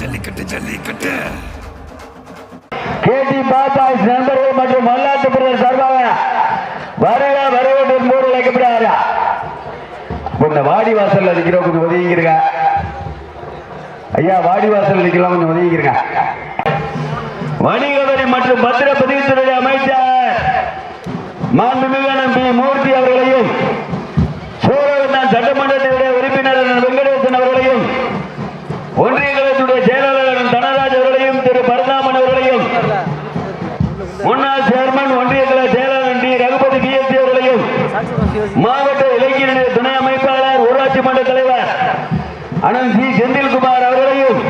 ஜல்லிக்கட்டு ஜல்லிக்கட்டு. கேடி பாபாஸ் நண்பர்கள் மற்றும் மல்லாட்டு பிரதர் சார்பாக வருக வருவது மூடு வைக்கப்படுறாரா உன்னை வாடி வாசல் அடிக்கிறோம் கொஞ்சம் ஒதுங்கிருங்க ஐயா வாடி வாசல் அடிக்கலாம் கொஞ்சம் ஒதுங்கிருங்க வணிகவரி மற்றும் பத்திரப்பதிவுத்துறை அமைச்சர் மாண்புமிகு நம்பி மூர்த்தி அவர்களையும் சோழவந்தான் சட்டமன்றத்தினுடைய உறுப்பினர் வெங்கடேசன் அவர்களையும் ஒன்றிய கழகத்துடைய செயலாளர் தனராஜ் அவர்களையும் திரு பரந்தாமன் அவர்களையும் முன்னாள் சேர்மன் ஒன்றிய கழக செயலாளர் டி ரகுபதி பிஎஸ்சி அவர்களையும் மாவட்ட இளைஞருடைய துணை அமைப்பாளர் ஊராட்சி மன்ற தலைவர் அனந்த் சி செந்தில்குமார் அவர்களையும்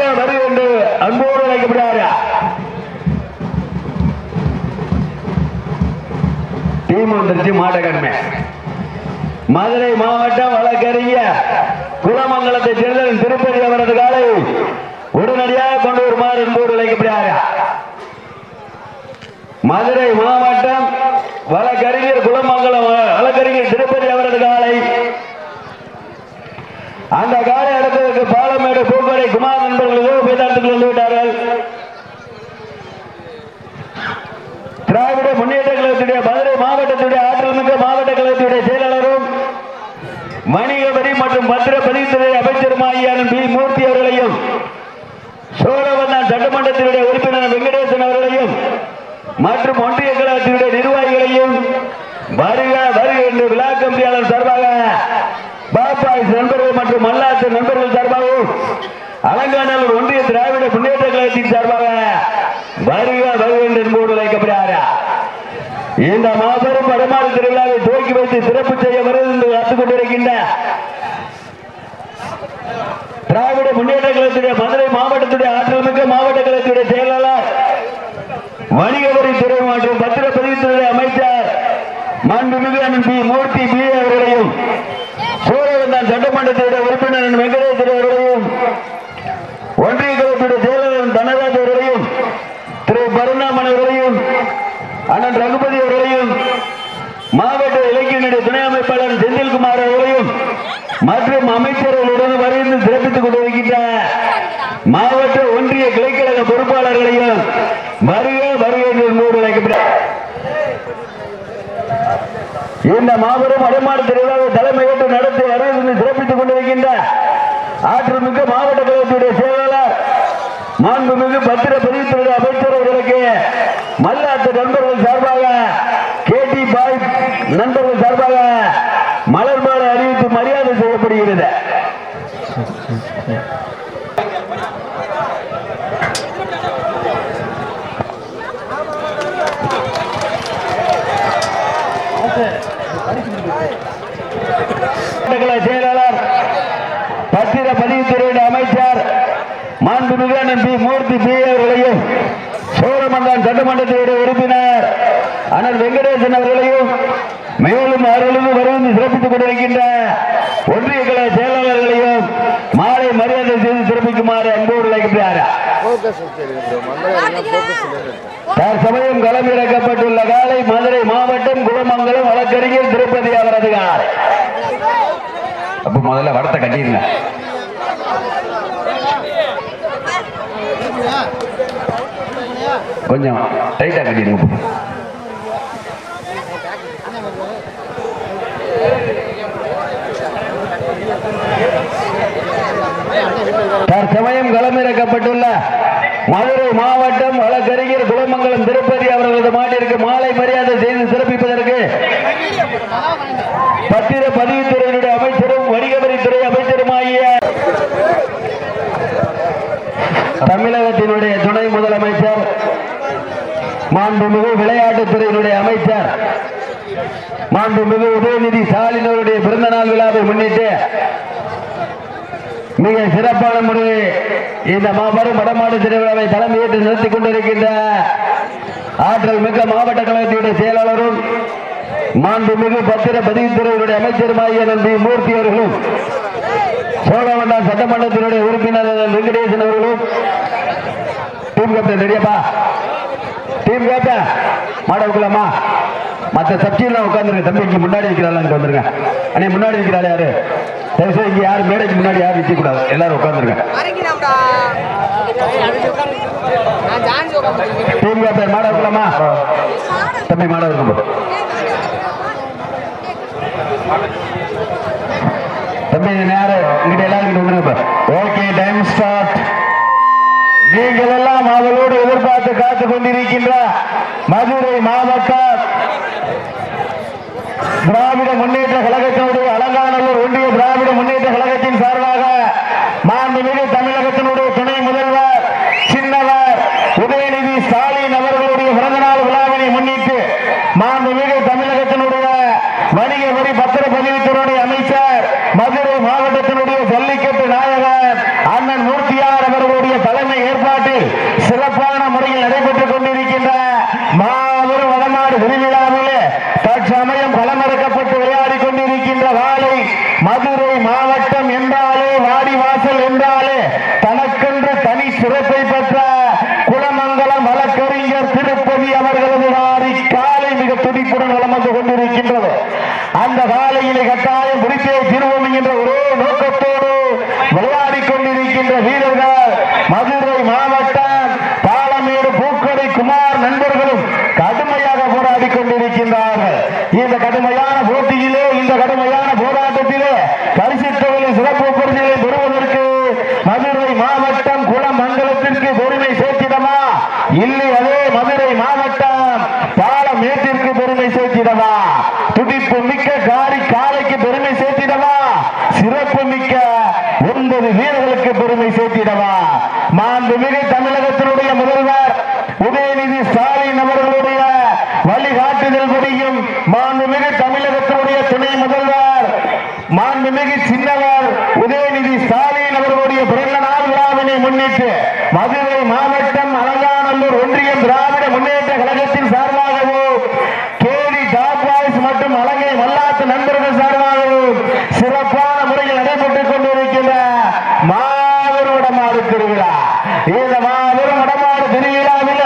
வருக வரி என்று அன்போடு அழைக்கப்படுகிறார் டீம் வந்துருச்சு மாட்டக்கடமை மதுரை மாவட்டம் வழக்கறிஞர் குலமங்கலத்தை சேர்ந்த திருப்பதி அவரது காலை உடனடியாக கொண்டு வருமாறு என்போடு அழைக்கப்படுகிறார் மதுரை மாவட்டம் வழக்கறிஞர் குலமங்கலம் வழக்கறிஞர் திருப்பதி அவரது காலை அந்த காலை அடுத்ததற்கு பாலமேடு குமார் நண்பர்கள் ஏதோ பேதாட்டத்தில் வந்து திராவிட முன்னேற்ற கழகத்துடைய மதுரை மாவட்டத்துடைய ஆற்றல் மிக்க மாவட்ட கழகத்துடைய செயலாளரும் வணிக வரி மற்றும் பத்திர பதிவுத்துறை அமைச்சருமாகிய பி. மூர்த்தி அவர்களையும் சோழவந்தான் சட்டமன்றத்தினுடைய உறுப்பினர் வெங்கடேசன் அவர்களையும் மற்றும் ஒன்றிய கழகத்தினுடைய நிர்வாகிகளையும் வருக வருக என்று விழா கம்பியாளர் சார்பாக பாப்பாய் நண்பர்கள் மற்றும் மல்லாத்து நண்பர்கள் சார்பாகவும் அலங்காநல்லூர் ஒன்றிய திராவிட முன்னேற்ற கழகத்தின் சார்பாக வருக வருகின்ற என்போடு வைக்கப்படுகிறாரா இந்த மாபெரும் வடமாறு திருவிழாவை துவக்கி வைத்து சிறப்பு செய்ய வருவது என்று காத்துக் கொண்டிருக்கின்ற திராவிட முன்னேற்ற கழகத்துடைய மதுரை மாவட்டத்துடைய ஆற்றல் மிக்க மாவட்ட கழகத்துடைய செயலாளர் வணிகவரி துறை மற்றும் பத்திரப்பதிவுத்துறை அமைச்சர் மாண்புமிகு அண்ணன் பி மூர்த்தி பி அவர்களையும் சூரியவந்தான் சட்டமன்றத்துடைய உறுப்பினர் வெங்கடேஸ்வர அவர்களையும் ஒன்றிய கழகத்துடைய செயலாளர் தனராஜ் அவர்களையும் திரு பருணாமன் அவர்களையும் அண்ணன் ரகுபதி அவர்களையும் மாவட்ட இலக்கியனுடைய துணை அமைப்பாளர் செந்தில்குமார் அவர்களையும் மற்றும் அமைச்சர்களுடன் வரைந்து சிறப்பித்துக் கொண்டிருக்கின்ற மாவட்ட ஒன்றிய கிளைக்கழக பொறுப்பாளர்களையும் வருக வருக என்று மூடு அழைக்கப்பட்டார் இந்த மாபெரும் அடைமாடு திருவிழாவை தலைமையேற்று நடத்தி வரவேற்று சிறப்பித்துக் கொண்டிருக்கின்ற ஆற்றல் மிக்க மாவட்ட கழகத்துடைய செயலாளர் மாண்புமிகு பத்திர பதிவுத்துறை அமைச்சர் அவர்களுக்கு மல்லாத்து நண்பர்கள் சார்பாக கேடி பாய் நண்பர்கள் சார்பாக மலர் மாலை அறிவித்து மரியாதை செய்யப்படுகிறது. செயலாளர் பத்திர பதிவுத்துறையுடைய அமைச்சர் மாண்புமிகு அண்ணன் பி மூர்த்தி பி அவர்களையும் சோழமந்தான் சட்டமன்றத்தினுடைய உறுப்பினர் அண்ணன் வெங்கடேசன் அவர்களையும் மேலும் அருளும் வருவது சிறப்பித்துக் கொண்டிருக்கின்ற ஒன்றிய கழக செயலாளர்களையும் மாலை மரியாதை செய்து சிறப்பிக்குமாறு அன்போடு அழைக்கிறார் சமயம் தற்சமயம் களமிறக்கப்பட்டுள்ள காலை மதுரை மாவட்டம் குடும்பங்களும் வழக்கறிஞர் திருப்பதி அவரது காலை. அப்ப முதல்ல வடத்தை கட்டிருங்க கொஞ்சம் டைட்டா கட்டிடுங்க. தற்சமயம் களமிறக்கப்பட்டுள்ள மதுரை மாவட்டம் வழக்கறிஞர் குலமங்கலம் திருப்பதி அவர்களது மாட்டிற்கு மாலை மரியாதை செய்து சிறப்பிப்பதற்கு பத்திர பதிவுத்துறையினுடைய அமைச்சரும் வணிகவரித்துறை அமைச்சருமாகிய தமிழகத்தினுடைய துணை முதலமைச்சர் மாண்புமிகு விளையாட்டுத்துறையினுடைய அமைச்சர் மாண்புமிகு உதயநிதி ஸ்டாலின் அவருடைய பிறந்த நாள் விழாவை முன்னிட்டு மிக சிறப்பான முறையில் இந்த மாபெரும் வடமாடு திருவிழாவை தலைமையேற்று நடத்தி கொண்டிருக்கின்ற ஆற்றல் மிக்க மாவட்ட கழகத்தினுடைய செயலாளரும் மாண்புமிகு பத்திர பதிவுத்துறையினுடைய அமைச்சருமாகிய நம்பி மூர்த்தி அவர்களும் சோழவண்டா சட்டமன்றத்தினுடைய உறுப்பினர் வெங்கடேசன் அவர்களும் டீம் கேப்டன் ரெடியாப்பா டீம் கேப்டன் மாட மற்ற சப்ஜிலாம் உட்காந்துருங்க தம்பிக்கு முன்னாடி அங்கே வந்துருங்க. அண்ணே முன்னாடி இருக்கிறாள் யாரு? தயவுசெய்து இங்க யாரும் மேடைக்கு முன்னாடி யாரும் நிற்க கூடாது எல்லாரும் உட்காந்துருங்க டீம் கேப்டன் மாட இருக்கலாமா தம்பி மாட இருக்கும் தம்பி நேரம் இங்கிட்ட எல்லாம் இங்கிட்ட வந்துருங்க ஓகே டைம் ஸ்டார்ட் நீங்கள் எல்லாம் அவளோடு எதிர்பார்த்து காத்து கொண்டிருக்கின்ற மதுரை மாவட்டம் திராவிட முன்னேற்ற கழகத்தினுடைய அலங்காநல்லூர் ஒன்றிய திராவிட முன்னேற்ற கழகத்தின் சார்பாக மாண்புமிகு தமிழகத்தினுடைய துணை முதல்வர் சின்னவர் உதயநிதி ஸ்டாலின் அவர்களுடைய பிறந்தநாள் விழாவினை முன்னிட்டு மாண்புமிகு தமிழகத்தினுடைய வணிக வரி பத்திரப்பதிவுத்துறையுடைய அமைச்சர் மதுரை மாவட்டத்தினுடைய ஜல்லிக்கட்டு நாயகர் அண்ணன் மூர்த்தியார் அவர்களுடைய தலைமை ஏற்பாட்டில் சிறப்பான முறையில் நடைபெற்றுக் கொண்டிருக்கின்ற மாபெரும் வடநாடு திருவிழாவிலே தற்சமயம் களமிறக்கப்பட்டு விளையாடிக் கொண்டிருக்கின்ற வாழை மதுரை மாவட்டம் என்றாலே வாடிவாசல் என்றாலே தனக்கென்று தனி சிறப்பை பெற்ற குலமங்கலம் வழக்கறிஞர் திருப்பதி அவர்களது வாரி காலை மிக துடிப்புடன் வளம் வந்து கொண்டிருக்கின்றது அந்த காலையிலே கட்டாயம் பிடித்தே திருவோம் என்கின்ற ஒரே நோக்கத்தோடு விளையாடிக் கொண்டிருக்கின்ற வீரர்கள் மதுரை மாவட்டம் பாலமேடு பூக்கடை குமார் நண்பர்களும் கடுமையாக போராடி கொண்டிருக்கின்றார்கள் இந்த கடுமையான போட்டியிலே இந்த கடுமையான போராட்டத்திலே பரிசு தொகையை சிறப்பு பரிசுகளை பெறுவதற்கு மதுரை மாவட்டம் குளமங்கலத்திற்கு பெருமை சேர்த்திடமா இல்லை அதே மதுரை மாவட்டம் பாலமேட்டிற்கு பெருமை சேர்த்திடவா? துடிப்பு மிக்க காரி காலைக்கு பெருமை சேர்த்திடவா? சிறப்பு மிக்க ஒன்பது வீரர்களுக்கு பெருமை சேர்த்திடவா? மாண்புமிகு தமிழகத்தினுடைய முதல்வர் உதயநிதி ஸ்டாலின் அவர்களுடைய வழிகாட்டுதல் முடியும். மாண்புமிகு தமிழகத்தினுடைய துணை முதல்வர் மாண்புமிகு சின்னவர் உதயநிதி ஸ்டாலின் அவர்களுடைய பிறந்த நாள் விழாவினை முன்னிட்டு மதுரை மாவட்டம் அலங்காநல்லூர் ஒன்றியம் திராவிட முன்னேற்ற கழகத்தின் சார்பாகவும் கேடி டாப் பாய்ஸ் மற்றும் அலங்கை மல்லாத்து நண்பர்கள் சார்பாகவும் சிறப்பான முறையில் நடைபெற்றுக் கொண்டிருக்கின்ற மாபெரும் வடமாடு திருவிழா இந்த மாபெரும் வடமாடு திருவிழாவில்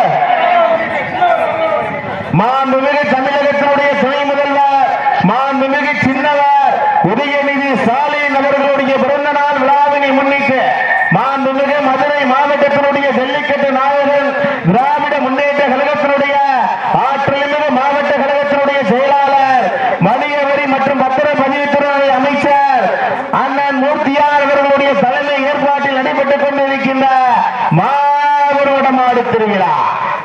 மாண்புமிகு தமிழகத்தினுடைய துணை முதல்வர் மாண்புமிகு சின்னவர் உதயநிதி ஸ்டாலின் அவர்களுடைய பிறந்த நாள் விழாவினை முன்னிட்டு மாண்புமிகு மதுரை மாவட்டத்தினுடைய ஜல்லிக்கட்டு நாயகன் திராவிட முன்னேற்ற கழகத்தினுடைய ஆற்றல்மிகு மாவட்ட கழகத்தினுடைய செயலாளர் வணிக வரி மற்றும் பத்திரப்பதிவுத்துறை அமைச்சர் அண்ணன் மூர்த்தியார் அவர்களுடைய தலைமை ஏற்பாட்டில் நடைபெற்றுக் கொண்டிருக்கின்ற மாபெரும் வடமாடு திருவிழா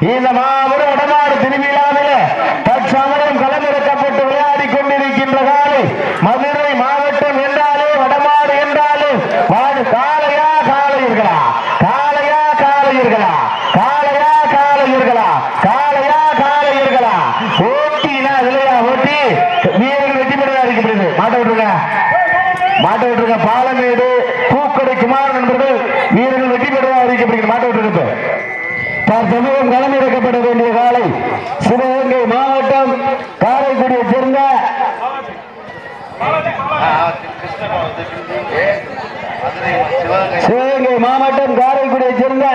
இந்த மாபெரும் வடமாடு திருவிழாவிலே தற்சமயம் களமிறக்கப்பட்டு விளையாடி கொண்டிருக்கின்ற காலை மதுரை மாவட்டம் என்றாலே வடமாடு என்றாலே வாடு காளையா காளையர்களா காளையா காளையர்களா காளையா காளையர்களா காளையா காளையர்களா ஓட்டினா இல்லையா ஓட்டி வீரர்கள் வெற்றி பெறுவதா இருக்கப்படுது மாட்ட விட்டுருங்க. மாட்ட விட்டுருங்க. பாலமேடு பூக்கடை குமார் நண்பர்கள் வீரர்கள் வெற்றி பெறுவதா அறிவிக்கப்படுகிறது. மாட்ட விட்டுருங்க. தற்சமயம் களமிறக்கப்பட வேண்டிய காலை. சிவகங்கை மாவட்டம் காரைக்குடியை சேர்ந்த சிவகங்கை மாவட்டம் காரைக்குடியை சேர்ந்த